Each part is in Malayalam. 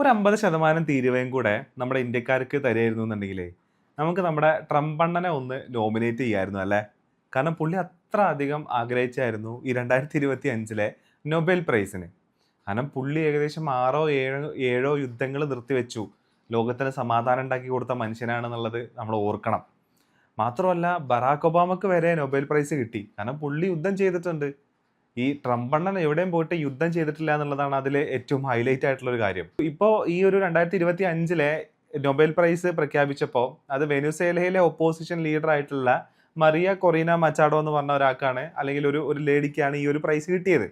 ഒരു അമ്പത് ശതമാനം തീരുവയും കൂടെ നമ്മുടെ ഇന്ത്യക്കാർക്ക് തരുമായിരുന്നു എന്നുണ്ടെങ്കിലേ നമുക്ക് നമ്മുടെ ട്രംപ് അണ്ണനെ ഒന്ന് നോമിനേറ്റ് ചെയ്യായിരുന്നു അല്ലേ? കാരണം പുള്ളി അത്ര അധികം ആഗ്രഹിച്ചായിരുന്നു ഈ രണ്ടായിരത്തി ഇരുപത്തി അഞ്ചിലെ നൊബേൽ പ്രൈസിന് കാരണം പുള്ളി ഏകദേശം ആറോ ഏഴോ ഏഴോ യുദ്ധങ്ങൾ നിർത്തിവെച്ചു. ലോകത്തിന് സമാധാനം ഉണ്ടാക്കി കൊടുത്ത മനുഷ്യനാണെന്നുള്ളത് നമ്മൾ ഓർക്കണം. മാത്രമല്ല ബറാക്ക് ഒബാമക്ക് വരെ നൊബേൽ പ്രൈസ് കിട്ടി. കാരണം പുള്ളി യുദ്ധം ചെയ്തിട്ടുണ്ട്. ഈ ട്രംപണ്ണൻ എവിടെയും പോയിട്ട് യുദ്ധം ചെയ്തിട്ടില്ല എന്നുള്ളതാണ് അതിലെ ഏറ്റവും ഹൈലൈറ്റ് ആയിട്ടുള്ള ഒരു കാര്യം. ഇപ്പോൾ ഈ ഒരു രണ്ടായിരത്തി ഇരുപത്തി അഞ്ചിലെ നൊബേൽ പ്രൈസ് പ്രഖ്യാപിച്ചപ്പോൾ അത് വെനുസേലയിലെ ഒപ്പോസിഷൻ ലീഡർ ആയിട്ടുള്ള മറിയ കൊറീന മച്ചാഡോ എന്ന് പറഞ്ഞ ഒരാൾക്കാണ് അല്ലെങ്കിൽ ഒരു ഒരു ലേഡിക്കാണ് ഈ ഒരു പ്രൈസ് കിട്ടിയത്.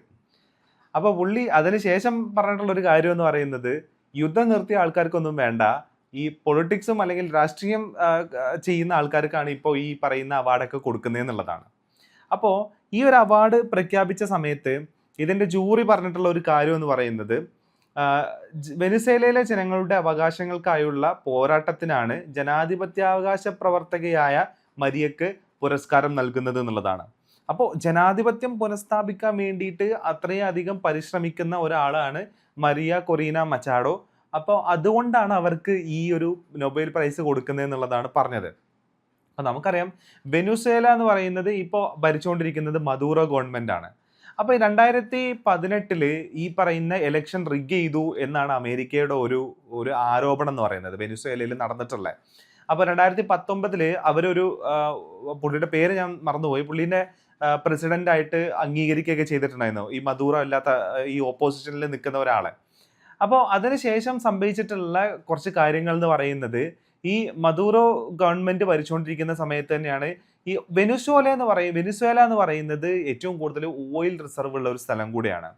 അപ്പോൾ പുള്ളി അതിനുശേഷം പറഞ്ഞിട്ടുള്ള ഒരു കാര്യം എന്ന് പറയുന്നത് യുദ്ധം നിർത്തിയ ആൾക്കാർക്കൊന്നും വേണ്ട. ഈ പൊളിറ്റിക്സും അല്ലെങ്കിൽ രാഷ്ട്രീയം ചെയ്യുന്ന ആൾക്കാർക്കാണ് ഇപ്പോൾ ഈ പറയുന്ന അവാർഡൊക്കെ കൊടുക്കുന്നതെന്നുള്ളതാണ് അപ്പോൾ ഈ ഒരു അവാർഡ് പ്രഖ്യാപിച്ച സമയത്ത് ഇതിന്റെ ജൂറി പറഞ്ഞിട്ടുള്ള ഒരു കാര്യം എന്ന് പറയുന്നത് വെനിസേലയിലെ ജനങ്ങളുടെ അവകാശങ്ങൾക്കായുള്ള പോരാട്ടത്തിനാണ് ജനാധിപത്യാവകാശ പ്രവർത്തകയായ മരിയക്ക് പുരസ്കാരം നൽകുന്നത് എന്നുള്ളതാണ്. അപ്പോൾ ജനാധിപത്യം പുനഃസ്ഥാപിക്കാൻ വേണ്ടിയിട്ട് അത്രയധികം പരിശ്രമിക്കുന്ന ഒരാളാണ് മരിയ കൊറീന മച്ചാഡോ. അപ്പോൾ അതുകൊണ്ടാണ് അവർക്ക് ഈ ഒരു നൊബേൽ പ്രൈസ് കൊടുക്കുന്നത് എന്നുള്ളതാണ് പറഞ്ഞത്. അപ്പോൾ നമുക്കറിയാം വെനുസേല എന്ന് പറയുന്നത് ഇപ്പോൾ ഭരിച്ചുകൊണ്ടിരിക്കുന്നത് മദൂറോ ഗവൺമെന്റ് ആണ്. അപ്പോൾ രണ്ടായിരത്തി പതിനെട്ടിൽ ഈ പറയുന്ന എലക്ഷൻ റിഗ് ചെയ്തു എന്നാണ് അമേരിക്കയുടെ ഒരു ഒരു ആരോപണം എന്ന് പറയുന്നത് വെനുസേലയിൽ നടന്നിട്ടുള്ളത് അപ്പോൾ രണ്ടായിരത്തി പത്തൊമ്പതിൽ അവരൊരു പുള്ളിയുടെ പേര് ഞാൻ മറന്നുപോയി. പുള്ളീന്റെ പ്രസിഡന്റ് ആയിട്ട് അംഗീകരിക്കുകയൊക്കെ ചെയ്തിട്ടുണ്ടായിരുന്നു ഈ മദൂറോ അല്ലാത്ത ഈ ഓപ്പോസിഷനിൽ നിൽക്കുന്ന ഒരാളെ. അപ്പോൾ അതിനുശേഷം സംഭവിച്ചിട്ടുള്ള കുറച്ച് കാര്യങ്ങൾ എന്ന് പറയുന്നത് ഈ മദൂറോ ഗവൺമെന്റ് ഭരിച്ചുകൊണ്ടിരിക്കുന്ന സമയത്ത് തന്നെയാണ് ഈ വെനുസ്വേല എന്ന് പറയും വെനുസ്വേല എന്ന് പറയുന്നത് ഏറ്റവും കൂടുതൽ ഓയിൽ റിസർവ് ഉള്ള ഒരു സ്ഥലം കൂടിയാണ്.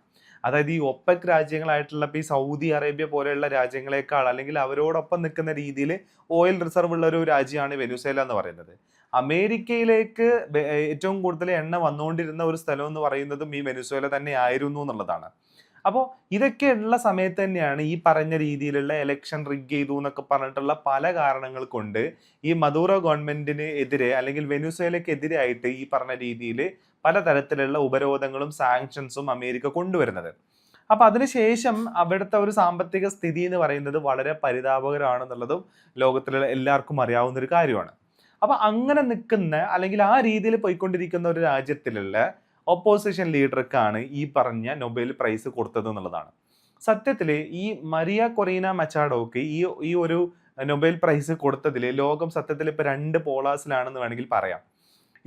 അതായത് ഈ ഒപ്പക് രാജ്യങ്ങളായിട്ടുള്ള ഇപ്പോൾ ഈ സൗദി അറേബ്യ പോലെയുള്ള രാജ്യങ്ങളെക്കാൾ അല്ലെങ്കിൽ അവരോടൊപ്പം നിൽക്കുന്ന രീതിയിൽ ഓയിൽ റിസർവ് ഉള്ള ഒരു രാജ്യമാണ് വെനുസേല എന്ന് പറയുന്നത്. അമേരിക്കയിലേക്ക് ഏറ്റവും കൂടുതൽ എണ്ണ വന്നുകൊണ്ടിരുന്ന ഒരു സ്ഥലം എന്ന് പറയുന്നതും ഈ വെനുസേല തന്നെ ആയിരുന്നു എന്നുള്ളതാണ്. അപ്പോൾ ഇതൊക്കെ ഉള്ള സമയത്ത് തന്നെയാണ് ഈ പറഞ്ഞ രീതിയിലുള്ള എലക്ഷൻ റിഗ് ചെയ്തു എന്നൊക്കെ പറഞ്ഞിട്ടുള്ള പല കാരണങ്ങൾ കൊണ്ട് ഈ മദൂറോ ഗവൺമെന്റിന് എതിരെ അല്ലെങ്കിൽ വെനുസേലക്കെതിരായിട്ട് ഈ പറഞ്ഞ രീതിയിൽ പലതരത്തിലുള്ള ഉപരോധങ്ങളും സാങ്ഷൻസും അമേരിക്ക കൊണ്ടുവരുന്നത്. അപ്പൊ അതിനുശേഷം അവിടുത്തെ ഒരു സാമ്പത്തിക സ്ഥിതി എന്ന് പറയുന്നത് വളരെ പരിതാപകരമാണെന്നുള്ളതും ലോകത്തിലുള്ള എല്ലാവർക്കും അറിയാവുന്ന ഒരു കാര്യമാണ്. അപ്പൊ അങ്ങനെ നിൽക്കുന്ന അല്ലെങ്കിൽ ആ രീതിയിൽ പോയിക്കൊണ്ടിരിക്കുന്ന ഒരു രാജ്യത്തിലുള്ള ഒപ്പോസിഷൻ ലീഡർക്കാണ് ഈ പറഞ്ഞ നൊബേൽ പ്രൈസ് കൊടുത്തത് എന്നുള്ളതാണ്. സത്യത്തിൽ ഈ മരിയ കൊറീന മച്ചാഡോക്ക് ഈ ഈ ഒരു നൊബേൽ പ്രൈസ് കൊടുത്തതിൽ ലോകം സത്യത്തിൽ ഇപ്പൊ രണ്ട് പോളാസിലാണെന്ന് വേണമെങ്കിൽ പറയാം.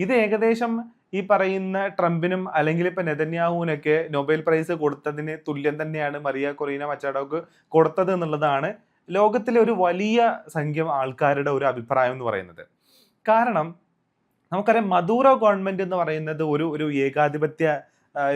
ഇത് ഏകദേശം ഈ പറയുന്ന ട്രംപിനും അല്ലെങ്കിൽ ഇപ്പൊ നെതന്യാഹുവിനൊക്കെ നൊബേൽ പ്രൈസ് കൊടുത്തതിന് തുല്യം തന്നെയാണ് മറിയ കൊറീന മച്ചാഡോക്ക് കൊടുത്തത് എന്നുള്ളതാണ് ലോകത്തിലെ ഒരു വലിയ സംഖ്യ ആൾക്കാരുടെ ഒരു അഭിപ്രായം എന്ന് പറയുന്നത്. കാരണം നമുക്കറിയാം മദൂറോ ഗവൺമെന്റ് എന്ന് പറയുന്നത് ഒരു ഒരു ഏകാധിപത്യ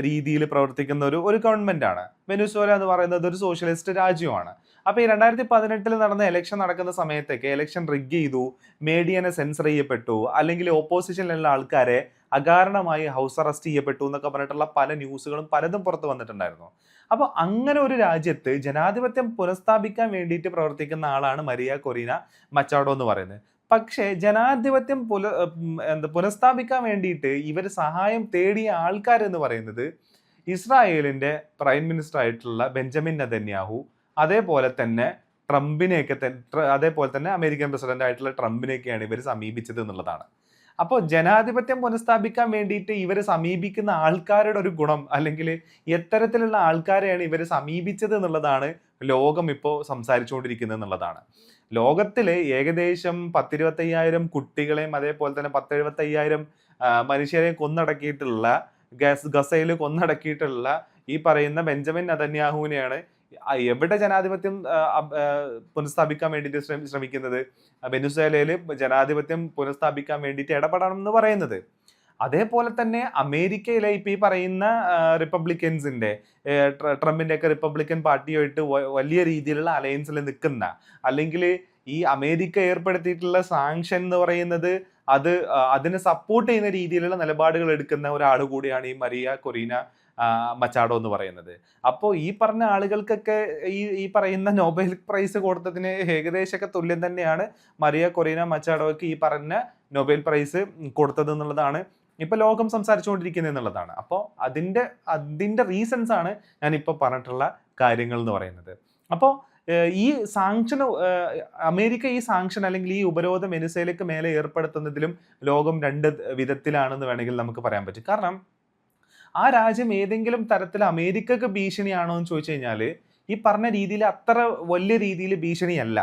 രീതിയിൽ പ്രവർത്തിക്കുന്ന ഒരു ഒരു ഗവൺമെന്റ് ആണ്. വെനുസോല എന്ന് പറയുന്നത് ഒരു സോഷ്യലിസ്റ്റ് രാജ്യമാണ് അപ്പൊ ഈ രണ്ടായിരത്തി പതിനെട്ടിൽ നടന്ന എലക്ഷൻ നടക്കുന്ന സമയത്തൊക്കെ എലക്ഷൻ റിഗ് ചെയ്തു മീഡിയനെ സെൻസർ ചെയ്യപ്പെട്ടു അല്ലെങ്കിൽ ഓപ്പോസിഷനിലുള്ള ആൾക്കാരെ അകാരണമായി ഹൗസ് അറസ്റ്റ് ചെയ്യപ്പെട്ടു എന്നൊക്കെ പറഞ്ഞിട്ടുള്ള പല ന്യൂസുകളും പലതും പുറത്ത് വന്നിട്ടുണ്ടായിരുന്നു. അപ്പോൾ അങ്ങനെ ഒരു രാജ്യത്ത് ജനാധിപത്യം പുനഃസ്ഥാപിക്കാൻ വേണ്ടിയിട്ട് പ്രവർത്തിക്കുന്ന ആളാണ് മരിയ കൊറീന മച്ചാഡോ എന്ന് പറയുന്നത്. പക്ഷേ ജനാധിപത്യം പുല എന്താ പുനഃസ്ഥാപിക്കാൻ വേണ്ടിയിട്ട് ഇവർ സഹായം തേടിയ ആൾക്കാർ എന്ന് പറയുന്നത് ഇസ്രായേലിന്റെ പ്രൈം മിനിസ്റ്റർ ആയിട്ടുള്ള ബെഞ്ചമിൻ നെതന്യാഹു അതേപോലെ തന്നെ ട്രംപിനെയൊക്കെ അതേപോലെ തന്നെ അമേരിക്കൻ പ്രസിഡന്റ് ആയിട്ടുള്ള ട്രംപിനെയൊക്കെയാണ് ഇവർ സമീപിച്ചത് എന്നുള്ളതാണ്. അപ്പോൾ ജനാധിപത്യം പുനഃസ്ഥാപിക്കാൻ വേണ്ടിയിട്ട് ഇവരെ സമീപിക്കുന്ന ആൾക്കാരുടെ ഒരു ഗുണം അല്ലെങ്കിൽ എത്തരത്തിലുള്ള ആൾക്കാരെയാണ് ഇവർ സമീപിച്ചത് എന്നുള്ളതാണ് ലോകം ഇപ്പോൾ സംസാരിച്ചുകൊണ്ടിരിക്കുന്നത് എന്നുള്ളതാണ്. ലോകത്തിൽ ഏകദേശം പത്തിരുപത്തയ്യായിരം കുട്ടികളെയും അതേപോലെ തന്നെ പത്തെഴുപത്തയ്യായിരം മനുഷ്യരെയും കൊന്നടക്കിയിട്ടുള്ള ഗസ് ഗസയിൽ കൊന്നടക്കിയിട്ടുള്ള ഈ പറയുന്ന ബെഞ്ചമിൻ നതന്യാഹുവിനെയാണ് എവിടെ ജനാധിപത്യം പുനഃസ്ഥാപിക്കാൻ വേണ്ടിയിട്ട് ശ്രമിക്കുന്നത്? വെനുസേലയിൽ ജനാധിപത്യം പുനഃസ്ഥാപിക്കാൻ വേണ്ടിയിട്ട് ഇടപെടണം എന്ന് പറയുന്നത്. അതേപോലെ തന്നെ അമേരിക്കയിലെ ഇപ്പൊ ഈ പറയുന്ന റിപ്പബ്ലിക്കൻസിന്റെ ട്രംപിന്റെ ഒക്കെ റിപ്പബ്ലിക്കൻ പാർട്ടിയുമായിട്ട് വലിയ രീതിയിലുള്ള അലയൻസിൽ നിൽക്കുന്ന അല്ലെങ്കിൽ ഈ അമേരിക്ക ഏർപ്പെടുത്തിയിട്ടുള്ള സാങ്ഷൻ എന്ന് പറയുന്നത് അത് അതിനെ സപ്പോർട്ട് ചെയ്യുന്ന രീതിയിലുള്ള നിലപാടുകൾ എടുക്കുന്ന ഒരാൾ കൂടിയാണ് ഈ മരിയ കൊറീന ആ, മച്ചാഡോ എന്ന് പറയുന്നത്. അപ്പോൾ ഈ പറഞ്ഞ ആളുകൾക്കൊക്കെ ഈ ഈ പറയുന്ന നോബൽ പ്രൈസ് കൊടുത്തതിന് ഏകദേശമൊക്കെ തുല്യം തന്നെയാണ് മറിയ കൊറീന മച്ചാഡോയ്ക്ക് ഈ പറഞ്ഞ നോബൽ പ്രൈസ് കൊടുത്തത് എന്നുള്ളതാണ് ഇപ്പൊ ലോകം സംസാരിച്ചുകൊണ്ടിരിക്കുന്നത് എന്നുള്ളതാണ്. അപ്പോൾ അതിന്റെ അതിന്റെ റീസൺസ് ആണ് ഞാൻ ഇപ്പോൾ പറഞ്ഞിട്ടുള്ള കാര്യങ്ങൾ എന്ന് പറയുന്നത്. അപ്പോൾ ഈ സാങ്ഷൻ അമേരിക്ക ഈ സാങ്ഷൻ അല്ലെങ്കിൽ ഈ ഉപരോധം വെനിസേലയ്ക്ക് മേലെ ഏർപ്പെടുത്തുന്നതിലും ലോകം രണ്ട് വിധത്തിലാണെന്ന് വേണമെങ്കിൽ നമുക്ക് പറയാൻ പറ്റും. കാരണം ആ രാജ്യം ഏതെങ്കിലും തരത്തിൽ അമേരിക്കക്ക് ഭീഷണിയാണോ എന്ന് ചോദിച്ചു കഴിഞ്ഞാൽ ഈ പറഞ്ഞ രീതിയിൽ അത്ര വലിയ രീതിയിൽ ഭീഷണിയല്ല.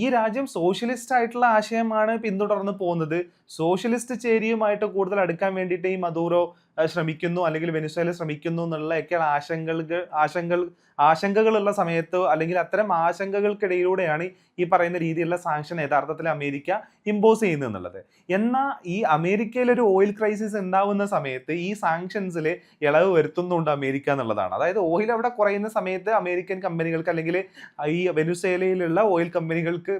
ഈ രാജ്യം സോഷ്യലിസ്റ്റ് ആയിട്ടുള്ള ആശയമാണ് പിന്തുടർന്ന് പോകുന്നത്. സോഷ്യലിസ്റ്റ് ചേരിയുമായിട്ട് കൂടുതൽ അടുക്കാൻ വേണ്ടിയിട്ട് ഈ മദൂറോ ശ്രമിക്കുന്നു അല്ലെങ്കിൽ വെനിസ്വേല ശ്രമിക്കുന്നു എന്നുള്ള ഒക്കെ ആശങ്കകൾ ആശങ്കൾ ആശങ്കകളുള്ള സമയത്ത് അല്ലെങ്കിൽ അത്തരം ആശങ്കകൾക്കിടയിലൂടെയാണ് ഈ പറയുന്ന രീതിയിലുള്ള സാങ്ഷൻ യഥാർത്ഥത്തിൽ അമേരിക്ക ഇമ്പോസ് ചെയ്യുന്നത് എന്നുള്ളത്. എന്നാൽ ഈ അമേരിക്കയിൽ ഒരു ഓയിൽ ക്രൈസിസ് ഉണ്ടാവുന്ന സമയത്ത് ഈ സാങ്ഷൻസിൽ ഇളവ് വരുത്തുന്നുണ്ട് അമേരിക്ക എന്നുള്ളതാണ്. അതായത് ഓയിൽ അവിടെ കുറയുന്ന സമയത്ത് അമേരിക്കൻ കമ്പനികൾക്ക് അല്ലെങ്കിൽ ഈ വെനുസേലയിലുള്ള ഓയിൽ കമ്പനികൾക്ക്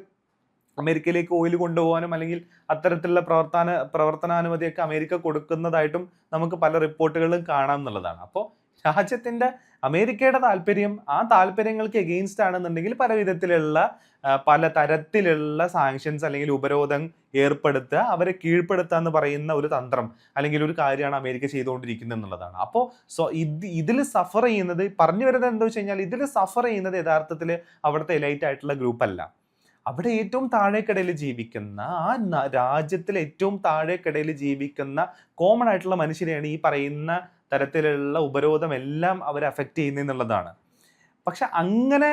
അമേരിക്കയിലേക്ക് ഓയിൽ കൊണ്ടുപോകാനും അല്ലെങ്കിൽ അത്തരത്തിലുള്ള പ്രവർത്തന പ്രവർത്തനാനുമതിയൊക്കെ അമേരിക്ക കൊടുക്കുന്നതായിട്ടും നമുക്ക് പല റിപ്പോർട്ടുകളും കാണാം എന്നുള്ളതാണ്. അപ്പോൾ രാജ്യത്തിന്റെ അമേരിക്കയുടെ താല്പര്യം ആ താല്പര്യങ്ങൾക്ക് എഗെയിൻസ്റ്റ് ആണെന്നുണ്ടെങ്കിൽ പല വിധത്തിലുള്ള പല തരത്തിലുള്ള സാങ്ഷൻസ് അല്ലെങ്കിൽ ഉപരോധം ഏർപ്പെടുത്തുക അവരെ കീഴ്പ്പെടുത്തുക എന്ന് പറയുന്ന ഒരു തന്ത്രം അല്ലെങ്കിൽ ഒരു കാര്യമാണ് അമേരിക്ക ചെയ്തുകൊണ്ടിരിക്കുന്നത് എന്നുള്ളതാണ്. അപ്പോൾ സോ ഇത് ഇതിൽ സഫർ ചെയ്യുന്നത് പറഞ്ഞു വരുന്നത് എന്താ വെച്ച് കഴിഞ്ഞാൽ ഇതിൽ സഫർ ചെയ്യുന്നത് യഥാർത്ഥത്തിൽ അവിടുത്തെ എലൈറ്റ് ആയിട്ടുള്ള ഗ്രൂപ്പല്ല അവിടെ ഏറ്റവും താഴേക്കിടയിൽ ജീവിക്കുന്ന ആ രാജ്യത്തിലെ ഏറ്റവും താഴേക്കിടയിൽ ജീവിക്കുന്ന കോമൺ ആയിട്ടുള്ള മനുഷ്യരെയാണ് ഈ പറയുന്ന തരത്തിലുള്ള ഉപരോധം എല്ലാം അവരെ അഫക്റ്റ് ചെയ്യുന്നതെന്നുള്ളതാണ് പക്ഷെ അങ്ങനെ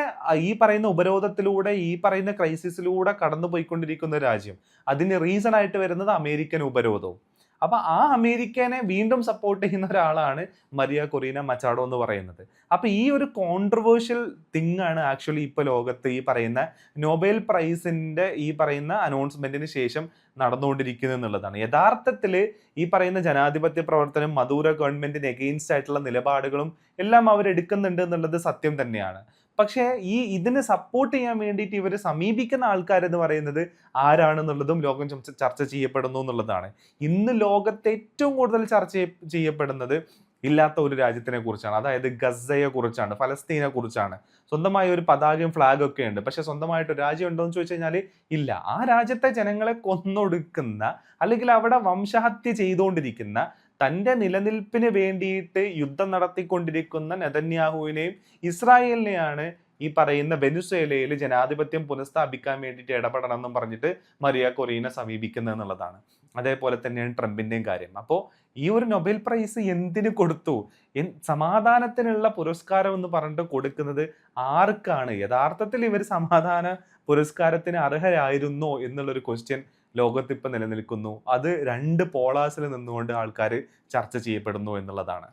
ഈ പറയുന്ന ഉപരോധത്തിലൂടെ ഈ പറയുന്ന ക്രൈസിസിലൂടെ കടന്നു പോയിക്കൊണ്ടിരിക്കുന്ന രാജ്യം അതിന് റീസൺ ആയിട്ട് വരുന്നത് അമേരിക്കൻ ഉപരോധവും. അപ്പൊ ആ അമേരിക്കനെ വീണ്ടും സപ്പോർട്ട് ചെയ്യുന്ന ഒരാളാണ് മരിയ കൊറീന മച്ചാഡോ എന്ന് പറയുന്നത്. അപ്പൊ ഈ ഒരു കോൺട്രവേഴ്ഷ്യൽ തിങ് ആണ് ആക്ച്വലി ഇപ്പൊ ലോകത്ത് ഈ പറയുന്ന നോബൽ പ്രൈസിന്റെ ഈ പറയുന്ന അനൗൺസ്മെന്റിന് ശേഷം നടന്നുകൊണ്ടിരിക്കുന്നത് എന്നുള്ളതാണ്. യഥാർത്ഥത്തിൽ ഈ പറയുന്ന ജനാധിപത്യ പ്രവർത്തനം മധൂര ഗവൺമെന്റിന് എഗെയിൻസ്റ്റ് ആയിട്ടുള്ള നിലപാടുകളും എല്ലാം അവരെടുക്കുന്നുണ്ട് എന്നുള്ളത് സത്യം തന്നെയാണ്. പക്ഷേ ഈ ഇതിനെ സപ്പോർട്ട് ചെയ്യാൻ വേണ്ടിയിട്ട് ഇവർ സമീപിക്കുന്ന ആൾക്കാരെന്ന് പറയുന്നത് ആരാണെന്നുള്ളതും ലോകം ചർച്ച ചെയ്യപ്പെടുന്നു എന്നുള്ളതാണ്. ഇന്ന് ലോകത്തെ ഏറ്റവും കൂടുതൽ ചർച്ച ചെയ്യപ്പെടുന്നത് ഇല്ലാത്ത ഒരു രാജ്യത്തിനെ കുറിച്ചാണ്. അതായത് ഗസയെ കുറിച്ചാണ് ഫലസ്തീനെ കുറിച്ചാണ്. സ്വന്തമായ ഒരു പതാകയും ഫ്ലാഗും ഒക്കെ ഉണ്ട്. പക്ഷെ സ്വന്തമായിട്ട് രാജ്യം ഉണ്ടോ എന്ന് ചോദിച്ചു കഴിഞ്ഞാൽ ഇല്ല. ആ രാജ്യത്തെ ജനങ്ങളെ കൊന്നൊടുക്കുന്ന അല്ലെങ്കിൽ അവിടെ വംശഹത്യ ചെയ്തുകൊണ്ടിരിക്കുന്ന തന്റെ നിലനിൽപ്പിന് വേണ്ടിയിട്ട് യുദ്ധം നടത്തിക്കൊണ്ടിരിക്കുന്ന നെതന്യാഹുവിനെയും ഇസ്രായേലിനെയാണ് ഈ പറയുന്ന വെനുസേലയിൽ ജനാധിപത്യം പുനഃസ്ഥാപിക്കാൻ വേണ്ടിയിട്ട് ഇടപെടണം എന്നും പറഞ്ഞിട്ട് മരിയ കൊറീനെ സമീപിക്കുന്നത് എന്നുള്ളതാണ്. അതേപോലെ തന്നെയാണ് ട്രംപിന്റെയും കാര്യം. അപ്പോൾ ഈ ഒരു നൊബേൽ പ്രൈസ് എന്തിന് കൊടുത്തു? സമാധാനത്തിനുള്ള പുരസ്കാരം എന്ന് പറഞ്ഞിട്ട് കൊടുക്കുന്നത് ആർക്കാണ്? യഥാർത്ഥത്തിൽ ഇവർ സമാധാന പുരസ്കാരത്തിന് അർഹരായിരുന്നോ എന്നുള്ളൊരു ക്വസ്റ്റ്യൻ ലോകത്ത് ഇപ്പം നിലനിൽക്കുന്നു. അത് രണ്ട് പോളാസിൽ നിന്നുകൊണ്ട് ആൾക്കാർ ചർച്ച ചെയ്യപ്പെടുന്നു എന്നുള്ളതാണ്.